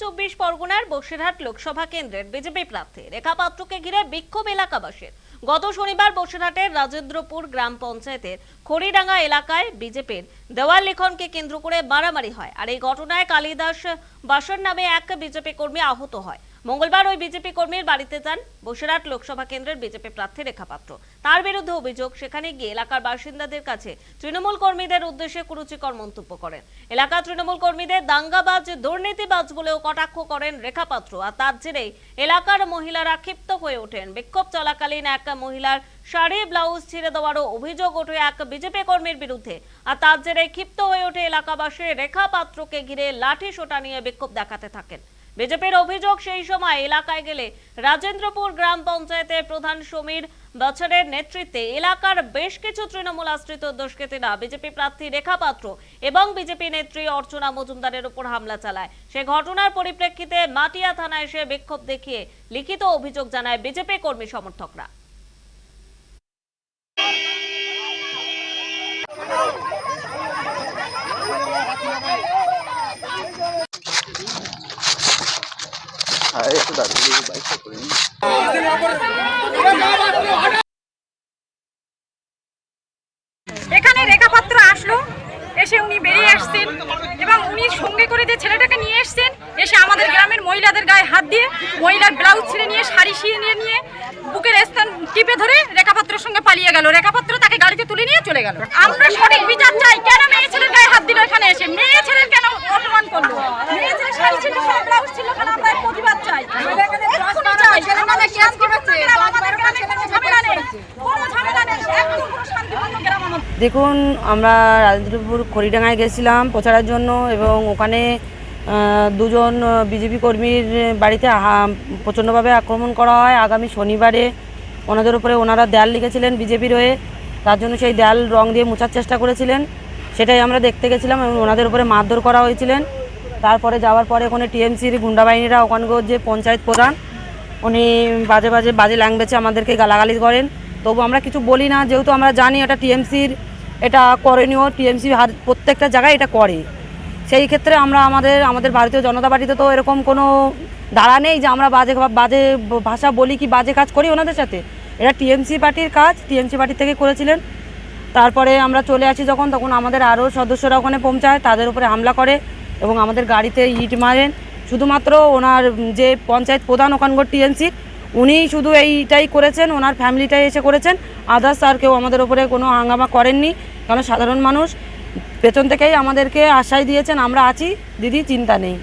চব্বিশ পরগনার বসিরহাট লোকসভা কেন্দ্রের বিজেপি প্রার্থী রেখা পাত্রকে ঘিরে বিক্ষোভ এলাকাবাসীর। গত শনিবার বসিরহাটের রাজেন্দ্রপুর গ্রাম পঞ্চায়েতের খড়িডাঙ্গা এলাকায় বিজেপির দেওয়াল লিখনকে কেন্দ্র করে মারামারি হয়। আর এই ঘটনায় কালিদাস বাসন নামে এক বিজেপি কর্মী আহত হয়। মঙ্গলবার ওই বিজেপি কর্মীর বাড়িতে যান বসিরহাট লোকসভা কেন্দ্রের বিজেপি প্রার্থী রেখা পাত্র। তার বিরুদ্ধে অভিযোগ, সেখানে গিয়ে এলাকার বাসিন্দাদের কাছে তৃণমূল কর্মীদের উদ্দেশ্যে কুরুচিকর মন্তব্য করেন। এলাকা তৃণমূল কর্মীদের দাঙ্গাবাজ, দুর্নীতিবাজ বলেও কটাক্ষ করেন রেখা পাত্র। আর তার জেরেই এলাকার মহিলারা ক্ষিপ্ত হয়ে ওঠেন। বিক্ষোভ চলাকালীন এক মহিলার শাড়ি, ব্লাউজ ছিঁড়ে দেওয়ারও অভিযোগ ওঠে এক বিজেপি কর্মীর বিরুদ্ধে। আর তার জেরে ক্ষিপ্ত হয়ে ওঠে এলাকাবাসী রেখা পাত্রকে ঘিরে লাঠি সোটা নিয়ে বিক্ষোভ দেখাতে থাকেন। বিজেপির অভিযোগ সেই সময় এলাকায় গেলে রাজেন্দ্রপুর গ্রাম পঞ্চায়েতের প্রধান সমীর বছরের নেতৃত্বে এলাকার বেশ কিছু তৃণমূল আশ্রিত দুষ্কৃতীরা বিজেপি প্রার্থী রেখা পাত্র এবং বিজেপি নেত্রী অর্চনা মজুমদারের উপর হামলা চালায়। সে ঘটনার পরিপ্রেক্ষিতে মাটিয়া থানায় এসে বিক্ষোভ দেখিয়ে লিখিত অভিযোগ জানায় বিজেপি কর্মী সমর্থকরা। এখানে রেখাপাত্র আসলো। এসে উনি বেরিয়ে আসছেন এবং উনি সঙ্গে করে যে ছেলেটাকে নিয়ে এসছেন, এসে আমাদের গ্রামের মহিলাদের গায়ে হাত দিয়ে মহিলার ব্লাউজ ছিঁড়ে নিয়ে, শাড়ি ছিঁড়ে নিয়ে নিয়ে বুকের স্থান টিপে ধরে রেখাপাত্রের সঙ্গে পালিয়ে গেল। রেখাপাত্র তাকে গাড়িতে তুলে নিয়ে চলে গেল। আমরা সঠিক বিচার চাই কেন মেয়ে ছেলের গায়ে হাত দিল এখানে এসে মেয়ে ছেলের কেন অপমান করল মেয়ে ছেলের শাড়ি ছিল সব ব্লাউজ ছিল কেন আমরা এর প্রতিবাদ চাই এক্ষুনি চাই আমাদের কেস করেছে আমাদের গ্রামে কোনো ঝামেলা নেই কোনো ঝামেলা নেই একদম পুরো শান্তিপূর্ণ গ্রাম আমাদের দেখুন, আমরা রাজেন্দ্রপুর খড়িডাঙ্গায় গেছিলাম প্রচারের জন্য এবং ওখানে দুজন বিজেপি কর্মীর বাড়িতে প্রচণ্ডভাবে আক্রমণ করা হয়। আগামী শনিবারে ওনাদের উপরে ওনারা দেয়াল লিখেছিলেন বিজেপির হয়ে। তার জন্য সেই দেয়াল রং দিয়ে মোছার চেষ্টা করেছিলেন। সেটাই আমরা দেখতে গেছিলাম এবং ওনাদের উপরে মারধর করা হয়েছিলেন। তারপরে যাওয়ার পরে ওখানে টিএমসির গুন্ডা বাহিনীরা, ওখানকার যে পঞ্চায়েত প্রধান, উনি বাজে বাজে বাজে ল্যাঙ্গুয়েজে আমাদেরকে গালাগালি করেন। তবু আমরা কিছু বলি না, যেহেতু আমরা জানি এটা টিএমসির, এটা করণীয়, টিএমসি প্রত্যেকটা জায়গায় এটা করে। সেই ক্ষেত্রে আমরা আমাদের আমাদের ভারতীয় জনতা পার্টিতে তো এরকম কোনো ধারা নেই যে আমরা বাজে বাজে ভাষা বলি কি বাজে কাজ করি ওনাদের সাথে। এটা টিএমসি পার্টির কাজ, টিএমসি পার্টি থেকে করেছিলেন। তারপরে আমরা চলে আসি যখন, তখন আমাদের আরও সদস্যরা ওখানে পৌঁছায়, তাদের উপরে হামলা করে এবং আমাদের গাড়িতে ইট মারেন। শুধুমাত্র ওনার যে পঞ্চায়েত প্রধান ওখানকার টিএমসি উনি শুধু এইটাই করেছেন, ওনার ফ্যামিলিটাই এসে করেছেন। আদার্স আর কেউ আমাদের ওপরে কোনো হাঙ্গামা করেননি, কারণ সাধারণ মানুষ। পেছন থেকেই আমাদেরকে আশ্বাস দিয়েছেন, আমরা আছি, দিদি, চিন্তা নেই।